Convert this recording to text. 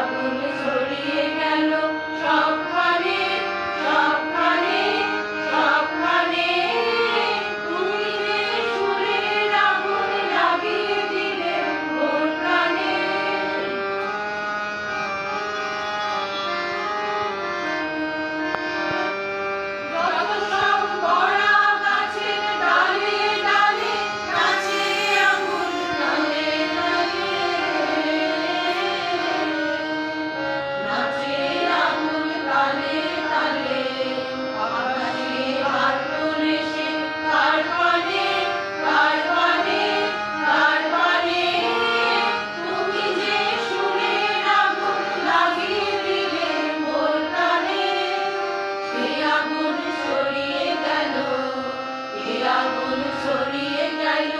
আগুন ছড়িয়ে গেল সব আগুন সরিয়ে গেল আগুন সরিয়ে গেল।